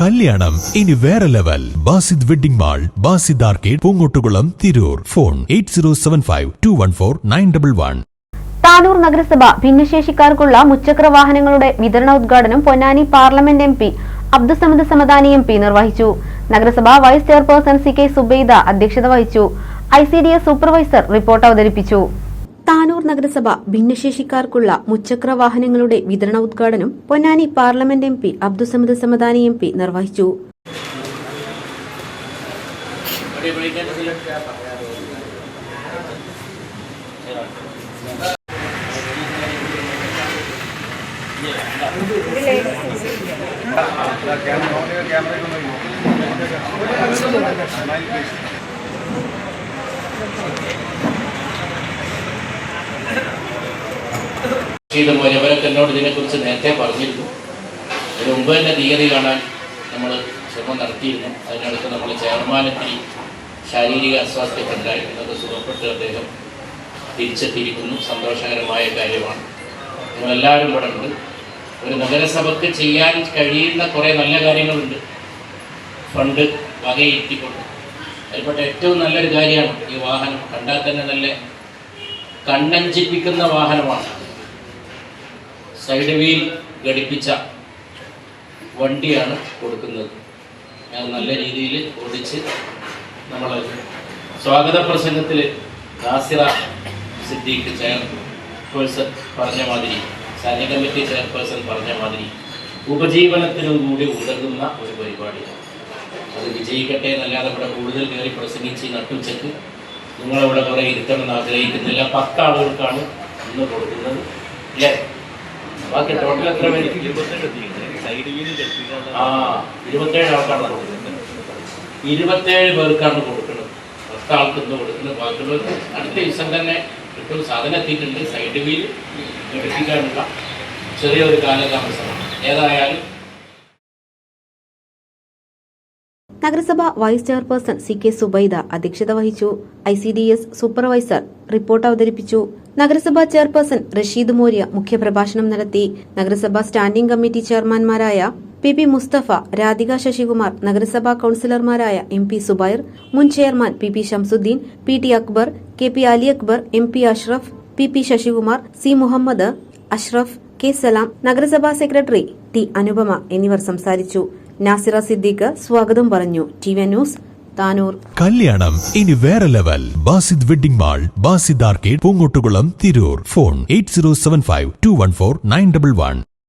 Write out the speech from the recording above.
കല്യാണം. ഇനി വേറെ level. Basid wedding mall Basid arcade Poongottukulam Tirur. Phone eight zero seven five two one four nine double one. Tanur നഗരസഭ ഭിന്നശേഷിക്കാർക്കുള്ള മുച്ചക്ര വാഹനങ്ങളുടെ വിതരണ ഉദ്ഘാടനം Ponnani parliament M P Abdussamad Samadani M P നിർവഹിച്ചു. നഗരസഭ vice chairperson C K Zubaida അധ്യക്ഷത വഹിച്ചു. ഐ സൂപ്പർവൈസർ റിപ്പോർട്ട് അവതരിപ്പിച്ചു. താനൂർ നഗരസഭ ഭിന്നശേഷിക്കാർക്കുള്ള മുച്ചക്ര വാഹനങ്ങളുടെ വിതരണ ഉദ്ഘാടനം Ponnani parliament M P Abdussamad Samadani M P നിർവഹിച്ചു. ചെയ്ത പോലെ എന്നോട് ഇതിനെക്കുറിച്ച് നേരത്തെ പറഞ്ഞിരുന്നു. ഇതിനു മുമ്പ് തന്നെ തീയതി കാണാൻ നമ്മൾ ശ്രമം നടത്തിയിരുന്നു. അതിനടുത്ത് നമ്മൾ ചെയർമാനെത്തി ശാരീരിക അസ്വാസ്ഥ്യമുണ്ടായി എന്നൊക്കെ സുഖപ്പെട്ട് അദ്ദേഹം തിരിച്ചെത്തിയിരിക്കുന്നു. സന്തോഷകരമായ കാര്യമാണ്. നമ്മളെല്ലാവരും ഇവിടെ ഉണ്ട്. ഒരു നഗരസഭയ്ക്ക് ചെയ്യാൻ കഴിയുന്ന കുറേ നല്ല കാര്യങ്ങളുണ്ട്. ഫണ്ട് വകയിരുത്തിക്കൊണ്ട്. അതിൽപ്പെട്ട ഏറ്റവും നല്ലൊരു കാര്യമാണ് ഈ വാഹനം. കണ്ടാൽ തന്നെ നല്ല കണ്ണഞ്ചിപ്പിക്കുന്ന വാഹനമാണ്. സൈഡ് വീൽ ഘടിപ്പിച്ച വണ്ടിയാണ് കൊടുക്കുന്നത്. ഞാൻ നല്ല രീതിയിൽ ഓടിച്ച് നമ്മൾ സ്വാഗത പ്രസംഗത്തിൽ നാസിറ സിദ്ദീഖ് ചെയർപേഴ്സൺ പറഞ്ഞ മാതിരി സൈന്യ കമ്മിറ്റി ചെയർപേഴ്സൺ പറഞ്ഞ മാതിരി ഉപജീവനത്തിനും കൂടി ഉതകുന്ന ഒരു പരിപാടിയാണ്. അത് വിജയിക്കട്ടെ എന്നല്ലാതെ ഇവിടെ കൂടുതൽ കയറി പ്രസംഗിച്ച് നട്ടുച്ചക്ക് നിങ്ങളിവിടെ കുറേ ഇരുത്തണം എന്ന് ആഗ്രഹിക്കുന്നില്ല. പത്ത് ആളുകൾക്കാണ് ഇന്ന് കൊടുക്കുന്നത്. അല്ലേ ബാക്കി ടോട്ടൽ എത്ര ഇരുപത്തേഴ് ആൾക്കാണ് കൊടുക്കുന്നത്. ഇരുപത്തേഴ് പേർക്കാണ് കൊടുക്കുന്നത്. പത്ത് ആൾക്ക് ഇന്ന് കൊടുക്കുന്നത്. ബാക്കിയുള്ളവർക്ക് അടുത്ത ദിവസം തന്നെ കിട്ടും സാധനം എത്തിയിട്ടുണ്ട്. സൈഡ് വീൽ ഘടിപ്പിക്കാനുള്ള ചെറിയൊരു കാലതാമസമാണ്. ഏതായാലും നഗരസഭ vice chairperson C K Zubaida അധ്യക്ഷത വഹിച്ചു. I C D S supervisor report അവതരിപ്പിച്ചു. നഗരസഭാ ചെയർപേഴ്സൺ റഷീദ് മോര്യ മുഖ്യപ്രഭാഷണം നടത്തി. നഗരസഭാ സ്റ്റാൻഡിംഗ് കമ്മിറ്റി ചെയർമാൻമാരായ പി പി മുസ്തഫ രാധിക ശശികുമാർ നഗരസഭാ കൌൺസിലർമാരായ എം പി സുബൈർ മുൻ chairman P P Shamsuddin P T Akbar K P Ali Akbar M P Ashraf P P Sasikumar C Muhammad Ashraf K Salam നഗരസഭാ സെക്രട്ടറി ടി അനുപമ എന്നിവർ സംസാരിച്ചു. നാസിറ സിദ്ദീഖ് സ്വാഗതം പറഞ്ഞു. T V news Tanur. കല്യാണം. ഇനി വേറെ level. Basid wedding mall Basid arcade Poongottukulam Tirur. Phone eight zero seven five two one four nine double one.